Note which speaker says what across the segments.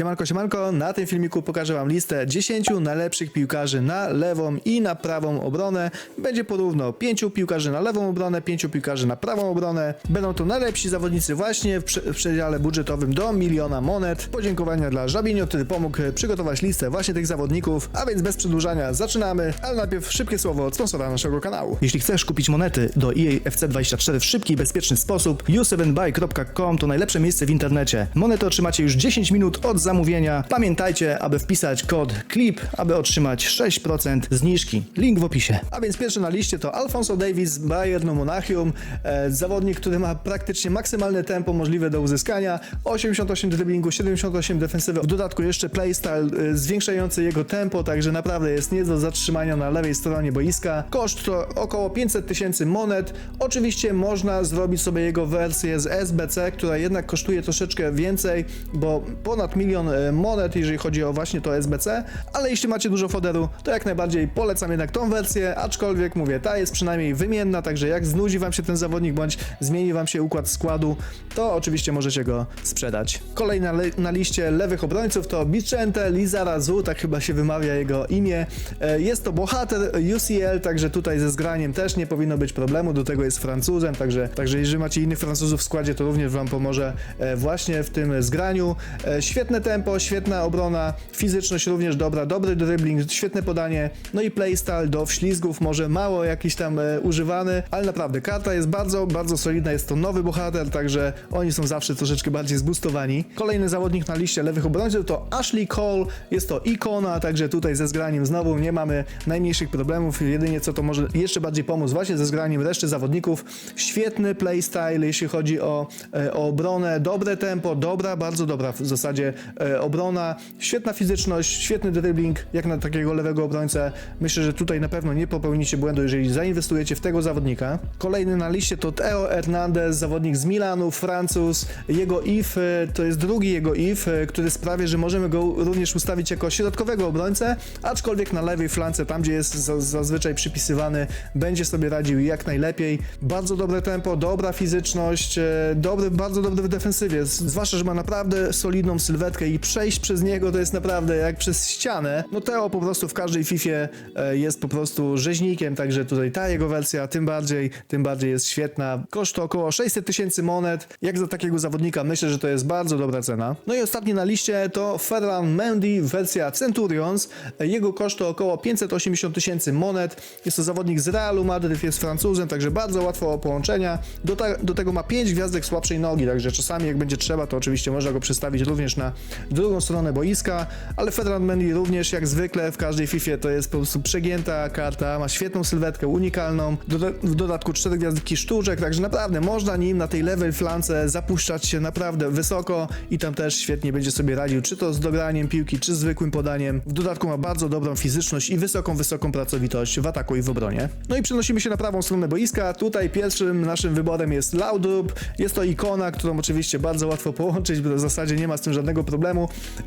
Speaker 1: Siemanko, siemanko, na tym filmiku pokażę Wam listę 10 najlepszych piłkarzy na lewą i na prawą obronę. Będzie porówno 5 piłkarzy na lewą obronę, 5 piłkarzy na prawą obronę. Będą to najlepsi zawodnicy właśnie w, prze- w przedziale budżetowym do miliona monet. Podziękowania dla Żabinio, który pomógł przygotować listę właśnie tych zawodników. A więc bez przedłużania zaczynamy, ale najpierw szybkie słowo od sponsora naszego kanału. Jeśli chcesz kupić monety do EA FC24 w szybki i bezpieczny sposób, u7buy.com to najlepsze miejsce w internecie. Monety otrzymacie już 10 minut od zamówienia. Pamiętajcie, aby wpisać kod CLIP, aby otrzymać 6% zniżki. Link w opisie. A więc pierwszy na liście to Alfonso Davis z Bayernu Monachium. E, zawodnik, który ma praktycznie maksymalne tempo możliwe do uzyskania. 88 driblingu, 78 defensywy. W dodatku jeszcze playstyle e, zwiększający jego tempo, także naprawdę jest nie do zatrzymania na lewej stronie boiska. Koszt to około 500 tysięcy monet. Oczywiście można zrobić sobie jego wersję z SBC, która jednak kosztuje troszeczkę więcej, bo ponad milion e, monet, jeżeli chodzi o właśnie to SBC, ale jeśli macie dużo foderu, to jak najbardziej polecam jednak tą wersję, aczkolwiek mówię, ta jest przynajmniej wymienna, także jak znudzi wam się ten zawodnik, bądź zmieni wam się układ składu, to oczywiście możecie go sprzedać. Kolejny na, le- na liście lewych obrońców to Vicente Lizarazu, tak chyba się wymawia jego imię. E, Jest to bohater UCL, także tutaj ze zgraniem też nie powinno być problemu, do tego jest Francuzem, także, także jeżeli macie innych Francuzów w składzie, to również wam pomoże e, właśnie w tym zgraniu. E, Świetne tempo, świetna obrona, fizyczność również dobra, dobry dribbling, świetne podanie, no i playstyle do wślizgów, może mało jakiś tam e, używany, ale naprawdę karta jest bardzo, bardzo solidna, jest to nowy bohater, także oni są zawsze troszeczkę bardziej zboostowani. Kolejny zawodnik na liście lewych obrońców to Ashley Cole, jest to ikona, także tutaj ze zgraniem znowu nie mamy najmniejszych problemów, jedynie co to może jeszcze bardziej pomóc właśnie ze zgraniem reszty zawodników. Świetny playstyle, jeśli chodzi o, e, o obronę, dobre tempo, dobra, bardzo dobra w zasadzie obrona, świetna fizyczność, świetny dribbling, jak na takiego lewego obrońcę. Myślę, że tutaj na pewno nie popełnicie błędu, jeżeli zainwestujecie w tego zawodnika. Kolejny na liście to Theo Hernandez, zawodnik z Milanu, Francuz. Jego if e, to jest drugi jego if, e, który sprawia, że możemy go również ustawić jako środkowego obrońcę, aczkolwiek na lewej flance, tam gdzie jest za, zazwyczaj przypisywany, będzie sobie radził jak najlepiej. Bardzo dobre tempo, dobra fizyczność, e, dobry, bardzo dobry w defensywie, zwłaszcza, że ma naprawdę solidną sylwetkę i przejść przez niego to jest naprawdę jak przez ścianę. No Teo po prostu w każdej Fifie jest po prostu rzeźnikiem, także tutaj ta jego wersja tym bardziej, tym bardziej jest świetna. Koszt to około 600 tysięcy monet. Jak za takiego zawodnika myślę, że to jest bardzo dobra cena. No i ostatni na liście to Ferran Mendy, wersja Centurions. E, Jego koszt to około 580 tysięcy monet. Jest to zawodnik z Realu Madryt, jest Francuzem, także bardzo łatwo o połączenia. Do, do tego ma 5 gwiazdek słabszej nogi, także czasami jak będzie trzeba, to oczywiście można go przestawić również na drugą stronę boiska, ale Ferran Mendy również jak zwykle w każdej Fifie to jest po prostu przegięta karta, ma świetną sylwetkę, unikalną, w dodatku 4 gwiazdki sztuczek, także naprawdę można nim na tej lewej flance zapuszczać się naprawdę wysoko i tam też świetnie będzie sobie radził, czy to z dograniem piłki, czy zwykłym podaniem. W dodatku ma bardzo dobrą fizyczność i wysoką, wysoką pracowitość w ataku i w obronie. No i przenosimy się na prawą stronę boiska. Tutaj pierwszym naszym wyborem jest Laudrup. Jest to ikona, którą oczywiście bardzo łatwo połączyć, bo w zasadzie nie ma z tym żadnego problemu.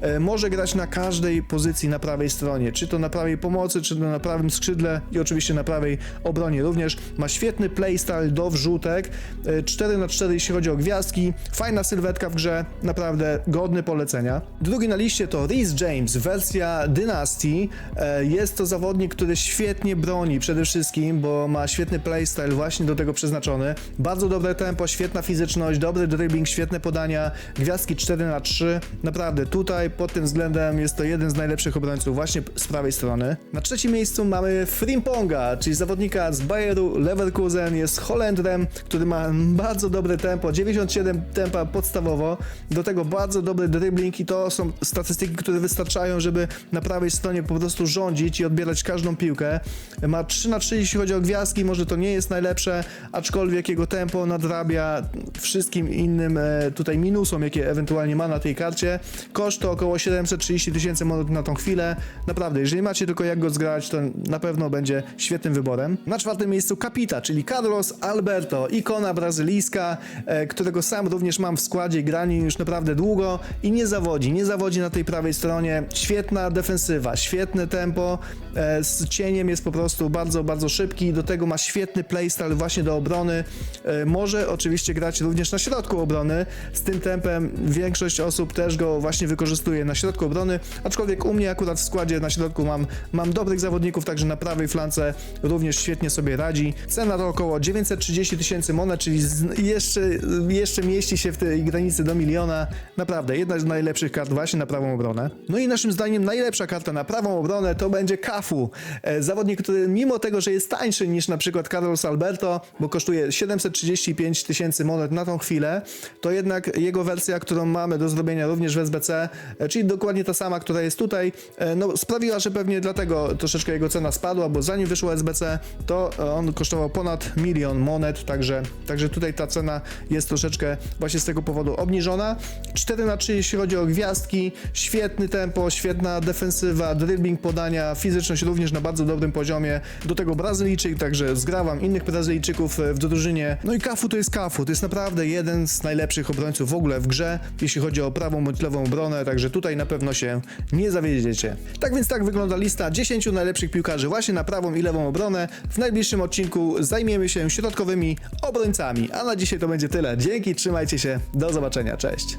Speaker 1: E, może grać na każdej pozycji na prawej stronie, czy to na prawej pomocy, czy to na prawym skrzydle i oczywiście na prawej obronie również. Ma świetny playstyle do wrzutek. E, 4 na 4 jeśli chodzi o gwiazdki. Fajna sylwetka w grze, naprawdę godny polecenia. Drugi na liście to Reese James, wersja Dynasty. E, Jest to zawodnik, który świetnie broni przede wszystkim, bo ma świetny playstyle właśnie do tego przeznaczony. Bardzo dobre tempo, świetna fizyczność, dobry dribbling, świetne podania, gwiazdki 4 na 3 Naprawdę tutaj pod tym względem jest to jeden z najlepszych obrońców właśnie z prawej strony. Na trzecim miejscu mamy Frimponga, czyli zawodnika z Bayeru Leverkusen, jest Holendrem, który ma bardzo dobre tempo, 97 tempa podstawowo, do tego bardzo dobry dribbling i to są statystyki, które wystarczają, żeby na prawej stronie po prostu rządzić i odbierać każdą piłkę. Ma 3 na 3 jeśli chodzi o gwiazdki, może to nie jest najlepsze, aczkolwiek jego tempo nadrabia wszystkim innym e, tutaj minusom, jakie ewentualnie ma na tej karcie. Koszt to około 730 tysięcy monet na tą chwilę. Naprawdę, jeżeli macie tylko jak go zgrać, to na pewno będzie świetnym wyborem. Na czwartym miejscu Kapita, czyli Carlos Alberto, ikona brazylijska, e, którego sam również mam w składzie i granie już naprawdę długo i nie zawodzi, nie zawodzi na tej prawej stronie. Świetna defensywa, świetne tempo, e, z cieniem jest po prostu bardzo, bardzo szybki, do tego ma świetny playstyle właśnie do obrony. E, Może oczywiście grać również na środku obrony, z tym tempem większość osób też go właśnie wykorzystuje na środku obrony, aczkolwiek u mnie akurat w składzie na środku mam, mam dobrych zawodników, także na prawej flance również świetnie sobie radzi. Cena to około 930 tysięcy monet, czyli jeszcze, jeszcze mieści się w tej granicy do miliona. Naprawdę, jedna z najlepszych kart właśnie na prawą obronę. No i naszym zdaniem najlepsza karta na prawą obronę to będzie Kafu. E, Zawodnik, który mimo tego, że jest tańszy niż na przykład Carlos Alberto, bo kosztuje 735 tysięcy monet na tą chwilę, to jednak jego wersja, którą mamy do zrobienia również w SBC, e, czyli dokładnie ta sama, która jest tutaj, e, no sprawiła, że pewnie dlatego troszeczkę jego cena spadła, bo zanim wyszło SBC, to e, on kosztował ponad milion monet, także, także tutaj ta cena jest troszeczkę właśnie z tego powodu obniżona. 4 na 3 jeśli chodzi o gwiazdki, świetny tempo, świetna defensywa, dribbling podania, fizyczność również na bardzo dobrym poziomie. Do tego Brazylijczyk, także zgrawam innych Brazylijczyków w drużynie. No i Kafu to jest Kafu, to jest naprawdę jeden z najlepszych obrońców w ogóle w grze, jeśli chodzi o prawą bądź lewą obronę, także tutaj na pewno się nie zawiedziecie. Tak więc tak wygląda lista 10 najlepszych piłkarzy właśnie na prawą i lewą obronę. W najbliższym odcinku zajmiemy się środkowymi obrońcami, a na dzisiaj to będzie tyle. Dzięki, trzymajcie się, do zobaczenia, cześć.